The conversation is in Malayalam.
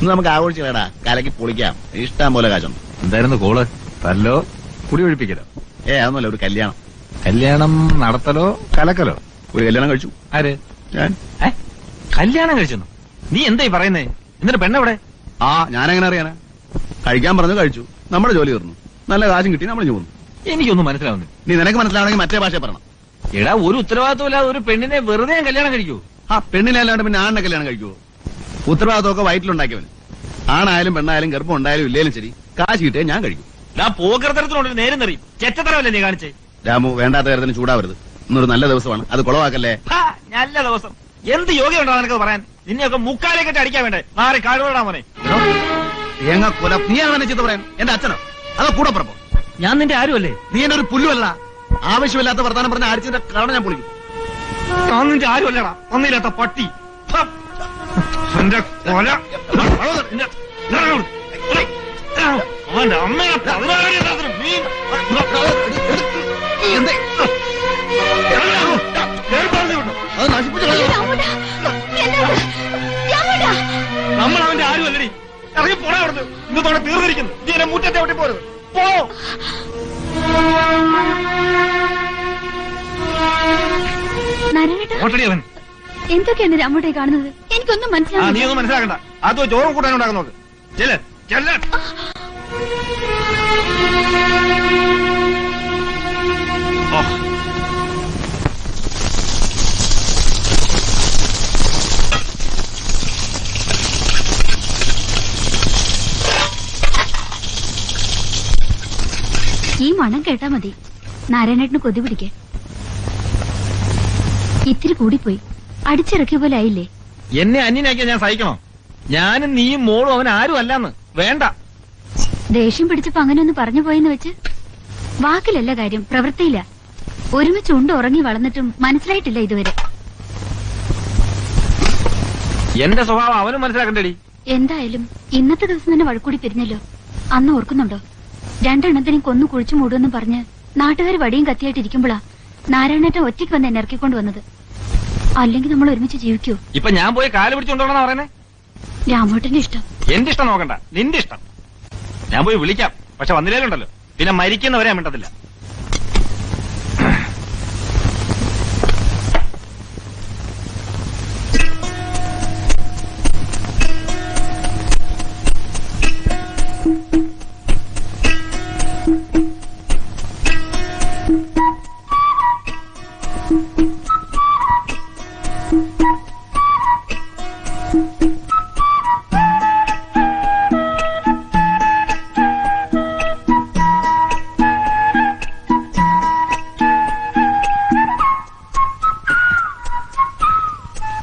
ഇന്ന് നമുക്ക് ആഘോഷിക്കലടാ കലക്കി പൊളിക്കാം. ഇഷ്ടം പോലെ കാശുണ്ട്. എന്തായിരുന്നു കോൾ? തല്ലോ? കുടി ഒഴിപ്പിക്കലോ? ഏ അതൊന്നുമല്ല ഒരു കല്യാണം. കല്യാണം നടത്തലോ കലക്കലോ? ഒരു കല്യാണം കഴിച്ചു. ആര്? ഞാൻ. ഏ? കല്യാണം കഴിച്ചെന്നു? നീ എന്തായി പറയുന്നേ? എന്നിട്ട് പെണ്ണെവിടെ? ആ ഞാനെങ്ങനെ അറിയാനാ? കഴിക്കാൻ പറഞ്ഞു കഴിച്ചു. നമ്മുടെ ജോലി തീർന്നു. നല്ല കാശും കിട്ടി നമ്മൾ പോകുന്നു എനിക്കൊന്നും മനസ്സിലാവുന്നില്ല. നീ നിനക്ക് മനസ്സിലാവണമെങ്കിൽ മറ്റേ ഭാഷ പറയണം. എടാ ഒരു ഉത്തരവാദിത്തമില്ലാതെ ഒരു പെണ്ണിനെ വെറുതെ ഞാൻ കല്യാണം കഴിക്കൂ ആ പെണ്ണിനെ അല്ലാണ്ട് പിന്നെ ആണിനെ കല്യാണം കഴിക്കുവോ? ഉത്തരവാദിത്തമൊക്കെ വയറ്റിലുണ്ടാക്കിയവന്. ആണായാലും പെണ്ണായാലും ഗർഭം ഉണ്ടായാലും ഇല്ലേലും ശരി കാശ് കിട്ടിയാൽ ഞാൻ കഴിക്കും. ഞാൻ പോകൃതരത്തിനോട് നേരം തെറിയും ചെറ്റത്തരമല്ലേ നീ കാണിച്ചേ? രാമു വേണ്ടാത്ത കാര്യത്തിന് ചൂടാവരുത്. ഇന്നൊരു നല്ല ദിവസമാണ്. അത് കുളവാക്കല്ലേ? ഹാ, നല്ല ദിവസം. എന്ത് യോഗ്യമുണ്ടോ നിനക്ക് പറയാൻ? നിന്നെയൊക്കെ മുക്കാലേ കെട്ടി അടിക്കാൻ വേണ്ടേ? മാറി കാടുകൊണ്ടാ മോനെ. തേങ്ങ കൊല നീ അങ്ങനെ ചെയ്ത് പറയാൻ? എന്റെ അച്ഛനോ? അതോ കൂടെ പറപ്പോ ഞാൻ നിന്റെ ആരുമല്ലേ? നീ എന്റെ ഒരു പുല്ലുമല്ല ആവശ്യമില്ലാത്ത വർത്താനം പറഞ്ഞ ആരിച്ചിന്റെ കാരണം ഞാൻ പൊളിക്കും. ഞാൻ നിന്റെ ആരുമല്ലടാ? ഒന്നില്ലാത്ത പട്ടി. എന്റെ കൊല അവന്റെ അമ്മയെ മീൻ? എന്തേ? അത് നശിപ്പിച്ചു. നമ്മൾ അവന്റെ ആരുമല്ലടി. ഇറങ്ങി പോടാ അവിടുന്ന്. ഇന്നത്തോടെ തീർന്നിരിക്കുന്നു. നീ എന്നെ മുറ്റത്തെ ഒട്ടി പോരുത്. പോ. എന്തൊക്കെയാണ് രാമുടെ കാണുന്നത്? എനിക്കൊന്നും മനസ്സിലാക്കാം നീ ഒന്നും മനസ്സിലാക്കണ്ട. അത് ചോറും കൂട്ടാനുണ്ടാക്കുന്നു ചെല്ല് ചെല്ല്. ഈ മണം കേട്ടാ മതി. നാരായണേട്ടന് കൊതി പിടിക്കേ ഇത്തിരി കൂടിപ്പോയി. അടിച്ചിറക്കിയ പോലെ ആയില്ലേ? എന്നെ അന്യനാക്കിയാ ഞാൻ സഹിക്കണോ? ഞാനും നീയും മോളും അവൻ ആരും അല്ലാന്ന്. വേണ്ട. ദേഷ്യം പിടിച്ചപ്പോ അങ്ങനെ ഒന്ന് പറഞ്ഞു പോയെന്ന് വെച്ച്. വാക്കിലല്ല കാര്യം പ്രവൃത്തിയില്ല ഒരുമിച്ച് ഉണ്ട് ഉറങ്ങി വളർന്നിട്ടും മനസ്സിലായിട്ടില്ല ഇതുവരെ. എന്റെ സ്വഭാവം അവനും മനസ്സിലാക്കണ്ടേടി. എന്തായാലും ഇന്നത്തെ ദിവസം തന്നെ വഴക്കൂടി പിരിഞ്ഞല്ലോ. അന്ന് ഓർക്കുന്നുണ്ടോ? രണ്ടെണ്ണത്തിനെയും കൊന്നു കുഴിച്ചു മൂടുമെന്ന് പറഞ്ഞ് നാട്ടുകാർ വടിയും കത്തിയായിട്ടിരിക്കുമ്പോഴാ നാരായണേറ്റ നാരായണേട്ടൻ ഒറ്റയ്ക്ക് വന്ന് എന്നെ ഇറക്കിക്കൊണ്ട് വന്നത്. അല്ലെങ്കിൽ നമ്മൾ ഒരുമിച്ച് ജീവിക്കൂ. ഇപ്പൊ ഞാൻ പോയി കാൽ പിടിച്ചുകൊണ്ടോണെന്നാ പറയുന്നേ? രാമോട്ടന്റെ ഇഷ്ടം. എന്റെ ഇഷ്ടം നോക്കണ്ട. നിന്റെ ഇഷ്ടം. ഞാൻ പോയി വിളിക്കാം. പക്ഷെ വന്നില്ലേലുണ്ടല്ലോ. പിന്നെ മരിക്കുന്നവരെ മിണ്ടത്തില്ല.